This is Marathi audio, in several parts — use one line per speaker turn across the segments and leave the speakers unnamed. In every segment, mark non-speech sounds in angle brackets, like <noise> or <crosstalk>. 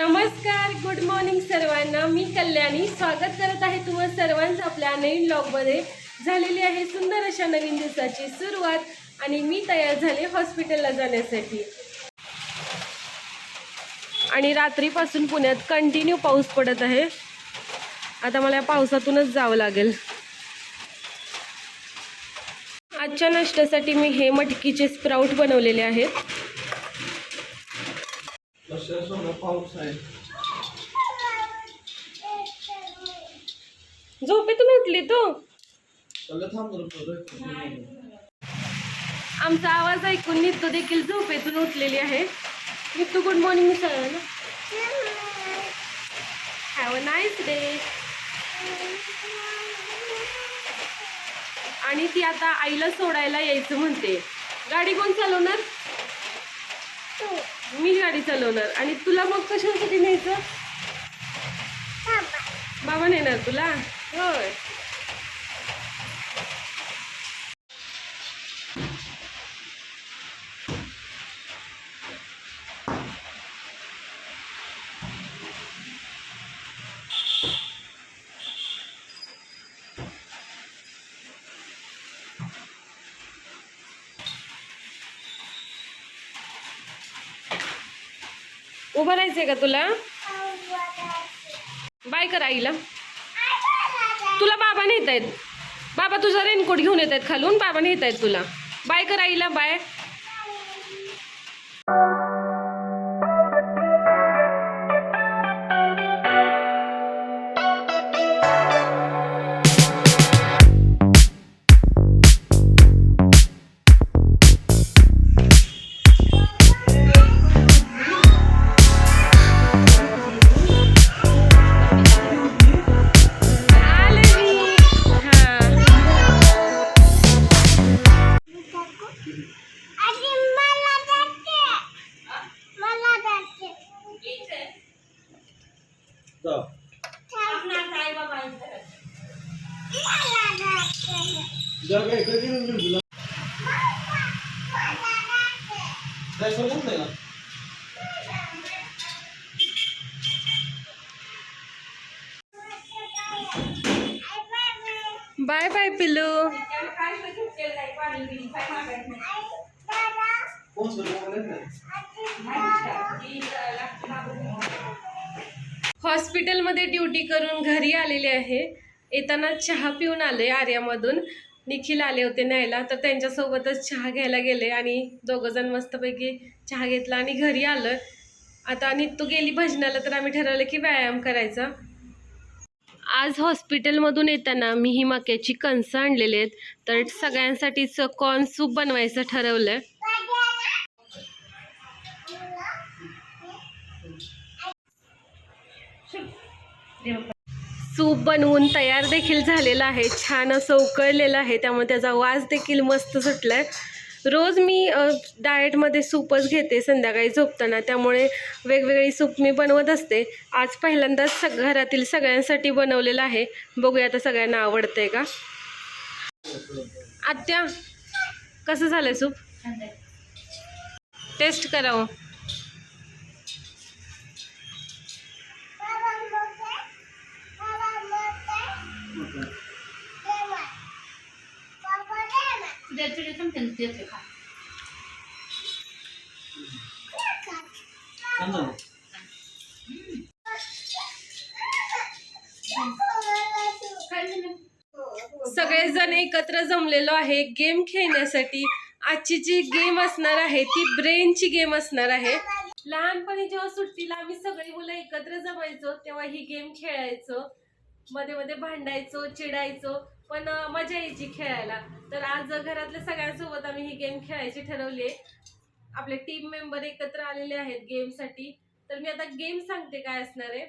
नमस्कार गुड मॉर्निंग सर्वांना. मी कल्याणी. स्वागत करत आहे तुम्हा सर्वांचं आपल्या नवीन ब्लॉगमध्ये झालेली आहे सुंदर अशा नवीन दिवसाची सुरुवात आणि मी तयार झाले हॉस्पिटलला जाण्यासाठी. आणि रात्रीपासून पुण्यात कंटिन्यू पाऊस पडत आहे. आता मला या पावसातूनच जावं लागेल. आजच्या नाश्त्यासाठी मी हे मटकीचे स्प्राऊट बनवलेले आहेत.
कसं सोनं पाऊस आहे.
झोपेतून उठली तू. आमचा आवाज ऐकून नित्तू देखील झोपेतून उठलेली आहे. नित्तू गुड मॉर्निंग सगळ्यांना हॅव अ नाईस डे आणि ती आता आईला सोडायला यायचं म्हणते. गाडी कोण चालवणार? मी गाडी चालवणार. आणि तुला मग कशासाठी न्यायचं? बाबा. नेणार तुला? होय. उभं राहायचंय का तुला? बाय कर आईला. तुला बाबा नेत आहेत. बाबा तुझा रेनकोट घेऊन येत आहेत खालून बाबा नेत आहेत तुला. बाय कर आईला बाय. बाय बाय पिल्लू. हॉस्पिटलमध्ये ड्युटी करून घरी आलेले आहे. येताना चहा पिऊन आले आर्यामधून. निखिल आले होते न्यायला. तर त्यांच्यासोबतच चहा घ्यायला गेले आणि दोघंजण मस्तपैकी चहा घेतला आणि घरी आलं. आता नित्तू गेली भजनाला तर आम्ही ठरवलं की व्यायाम करायचा. आज हॉस्पिटलमधून येताना मी ही मक्याची कणसं आणलेली आहेत. तर सगळ्यांसाठीच कॉर्न सूप बनवायचं ठरवलं सूप बनवून तयार देखील झालेलं आहे. छान असं उकळलेलं आहे. त्यामुळे त्याचा वास देखील मस्त सुटला आहे रोज मी डाएटमध्ये सूपच घेते संध्याकाळी झोपताना. त्यामुळे वेगवेगळी सूप मी बनवत असते. आज पहिल्यांदाच सग घरातील सगळ्यांसाठी बनवलेलं आहे. बघूया आता सगळ्यांना आवडतंय का? आत्या कसं झालंय सूप? टेस्ट करावं
थांब जरा.
सगळेजण एकत्र जमलेलो आहे. गेम खेळण्यासाठी आजची जी गेम असणार आहे ती ब्रेनची गेम असणार आहे. लहानपणी जेव्हा सुट्टीला आम्ही सगळी मुलं एकत्र जमायचो तेव्हा ही गेम खेळायचो. मध्ये मध्ये भांडायचो चिडायचो. पण मजा यायची खेळायला. तर आज घरातल्या सगळ्यांसोबत आम्ही ही गेम खेळायची ठरवली आहे. आपले टीम मेंबर एकत्र आलेले आहेत गेमसाठी तर मी आता गेम सांगते काय असणार आहे.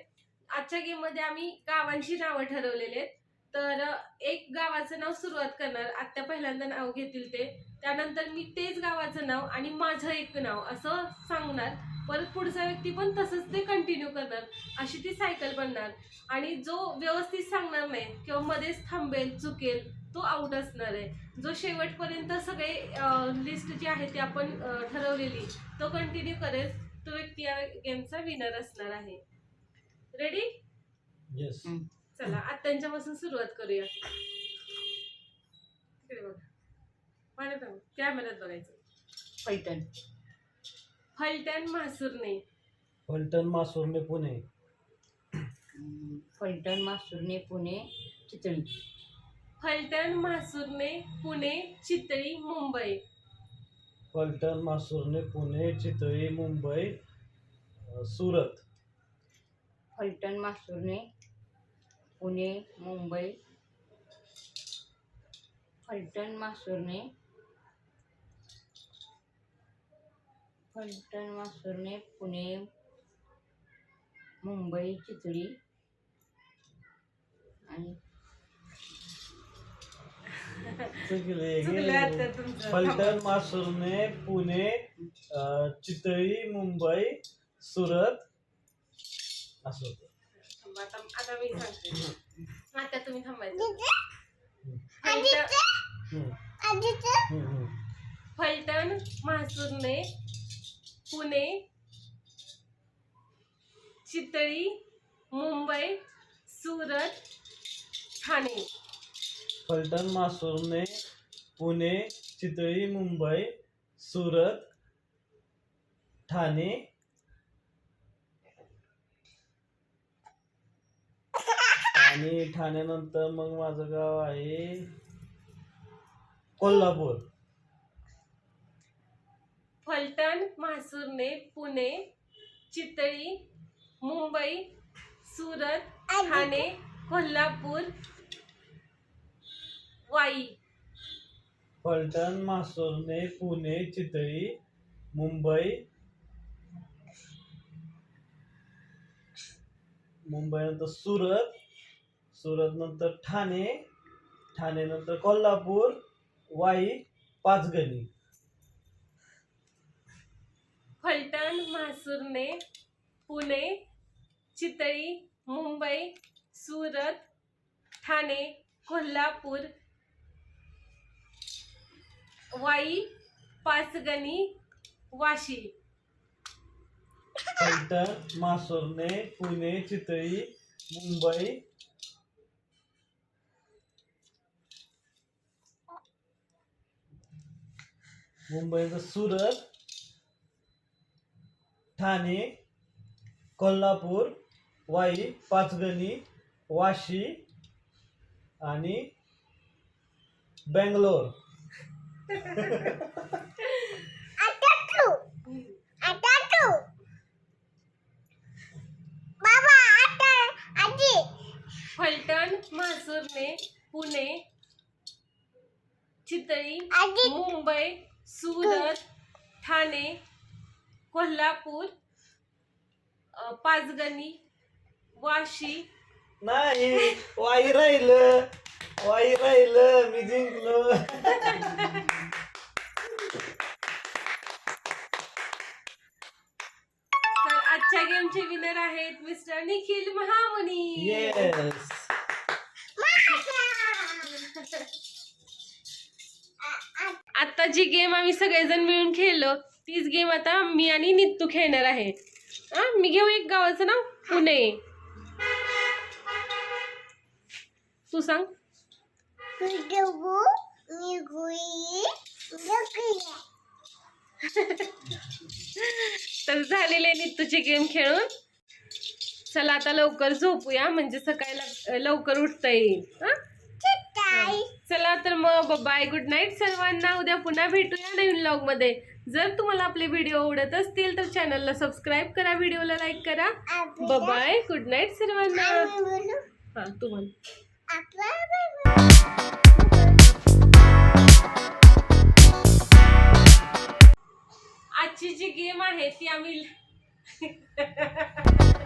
आजच्या गेममध्ये आम्ही गावांची नावं ठरवलेली आहेत. तर एक गावाचं नाव सुरुवात करणार. आत्या पहिल्यांदा नाव घेतील ते. त्यानंतर मी तेच गावाचं नाव आणि माझं एक नाव असं सांगणार. परत पुढचा व्यक्ती पण तसंच ते कंटिन्यू करणार. अशी ती सायकल बनणार. आणि जो व्यवस्थित सांगणार नाही किंवा मध्येच थांबेल चुकेल तो आउट असणार आहे. जो शेवटपर्यंत सगळे लिस्ट जी आहे ती आपण ठरवलेली तो कंटिन्यू करेल. तो व्यक्ती या गेमचा विनर असणार आहे. रेडी
येस
चला आत्यांच्यापासून सुरुवात करूया. तिकडे बघा. कॅमेऱ्यात बघायचं.
पैठण
फलटण म्हासुरने
फलटण मासुर्णे पुणे.
फलटण मासुर्ने पुणे चितळी.
फलटण म्हासुरने पुणे चितळी मुंबई.
फलटण मासुर्णे पुणे चितळी मुंबई अं, सुरत.
फलटण मासुर्ने पुणे मुंबई फलटण मासुर्ने फलटण मासुर्ने पुणे मुंबई चितळी आणि.
फलटण मासुर्णे पुणे चितळी मुंबई सुरत असं होतं
आता आता मी सांगते आता तुम्ही थांबायचं फलटण
हम्म. हम्म, हम्म.
फलटण म्हासुरने पुणे चितळी मुंबई सुरत ठाणे
फलटण मासुर्णे पुणे चितळी मुंबई सुरत ठाणे आणि ठाण्यानंतर मग माझं गाव आहे कोल्हापूर.
फलटण म्हासुरने पुणे चितळी मुंबई सुरत ठाणे कोल्हापूर वाई.
फलटण मासुर्णे पुणे चितळी मुंबई मुंबई नंतर सुरत सुरत नंतर ठाणे ठाणे नंतर कोल्हापूर वाई पाचगणी.
फलटण म्हासुरने पुणे चितळी मुंबई सुरत ठाणे कोल्हापूर वाई पाचगणी वाशी.
फलटण मासुर्णे पुणे चितळी मुंबई मुंबईचं सुरत ठाणे कोल्हापूर वाई पाचगणी वाशी आणि बेंगलोर.
फलटण म्हासुरने पुणे चितळी मुंबई सुरत ठाणे कोल्हापूर अ, पाचगणी वाशी.
नाही वाई राहिलं वाई राहिलं मी जिंकलो.
तर आजच्या गेमचे विनर आहेत मिस्टर निखिल महामुनी.
येस
आता जी गेम आम्ही सगळेजण मिळून खेळलो तीच गेम आता मी आणि नित्तू खेळणार आहे. हा मी घेऊ एक गावाचं नाव? पुणे. तू सांग. तर झालेले नित्तूची गेम खेळून. चला आता लवकर झोपूया म्हणजे सकाळी लव- लवकर उठता येईल. हा चला तर मग बाय गुड नाईट सर्वांना. उद्या पुन्हा भेटूया नवीन व्लॉगमध्ये. जर तुम्हाला आपले व्हिडिओ आवडत असतील तर चॅनलला सबस्क्राईब करा व्हिडिओला लाईक करा. बाय गुड नाईट सर्वांना. हा तुम्हाला आजची जी गेम आहे ती आम्ही <laughs>